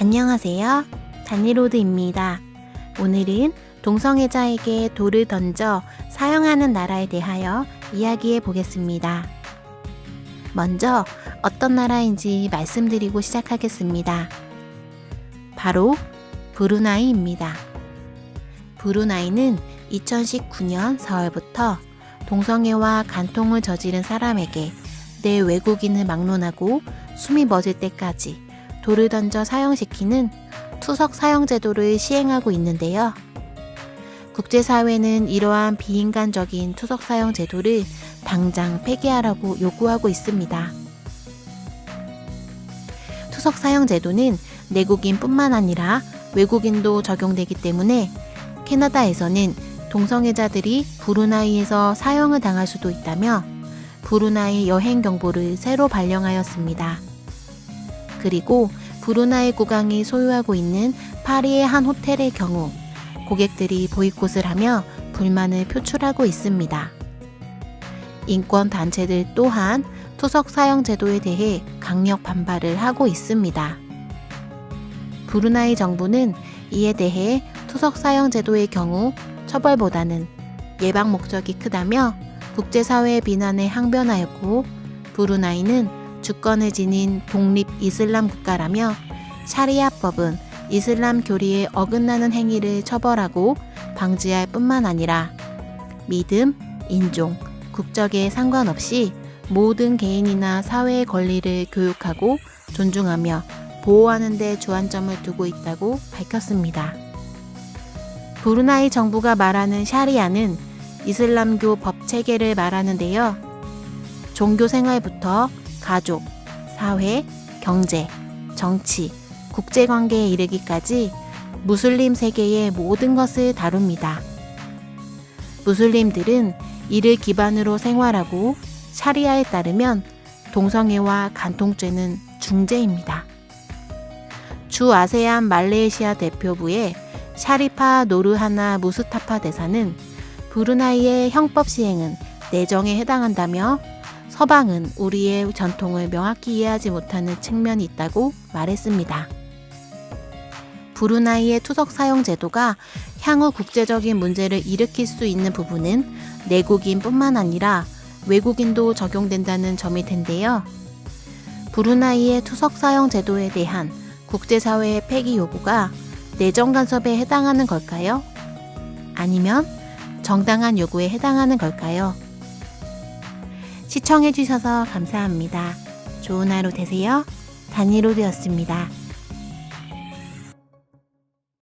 안녕하세요. 다니로드입니다. 오늘은 동성애자에게 돌을 던져 사용하는 나라에 대하여 이야기해 보겠습니다. 먼저 어떤 나라인지 말씀드리고 시작하겠습니다. 바로 브루나이입니다. 브루나이는 2019년 4월부터 동성애와 간통을 저지른 사람에게 내 외국인을 막론하고 숨이 멎을 때까지 돌을 던져 사형시키는 투석 사형 제도를 시행하고 있는데요. 국제사회는 이러한 비인간적인 투석 사형 제도를 당장 폐기하라고 요구하고 있습니다. 투석 사형 제도는 내국인뿐만 아니라 외국인도 적용되기 때문에 캐나다에서는 동성애자들이 부르나이에서 사형을 당할 수도 있다며 부르나이 여행 경보를 새로 발령하였습니다. 그리고 브루나이 국왕이 소유하고 있는 파리의 한 호텔의 경우 고객들이 보이콧을 하며 불만을 표출하고 있습니다. 인권 단체들 또한 투석 사형 제도에 대해 강력 반발을 하고 있습니다. 브루나이 정부는 이에 대해 투석 사형 제도의 경우 처벌보다는 예방 목적이 크다며 국제사회의 비난에 항변하였고 브루나이는 주권을 지닌 독립 이슬람 국가라며 샤리아법은 이슬람 교리에 어긋나는 행위를 처벌하고 방지할 뿐만 아니라 믿음, 인종, 국적에 상관없이 모든 개인이나 사회의 권리를 교육하고 존중하며 보호하는 데 주안점을 두고 있다고 밝혔습니다. 브루나이 정부가 말하는 샤리아는 이슬람교 법 체계를 말하는데요. 종교 생활부터 가족, 사회, 경제, 정치, 국제관계에 이르기까지 무슬림 세계의 모든 것을 다룹니다. 무슬림들은 이를 기반으로 생활하고 샤리아에 따르면 동성애와 간통죄는 중죄입니다. 주 아세안 말레이시아 대표부의 샤리파 노르하나 무스타파 대사는 브루나이의 형법 시행은 내정에 해당한다며 서방은 우리의 전통을 명확히 이해하지 못하는 측면이 있다고 말했습니다. 브루나이의 투석 사용 제도가 향후 국제적인 문제를 일으킬 수 있는 부분은 내국인뿐만 아니라 외국인도 적용된다는 점일 텐데요. 브루나이의 투석 사용 제도에 대한 국제사회의 폐기 요구가 내정 간섭에 해당하는 걸까요? 아니면 정당한 요구에 해당하는 걸까요? 시청해주셔서 감사합니다. 좋은 하루 되세요. 다니로드였습니다.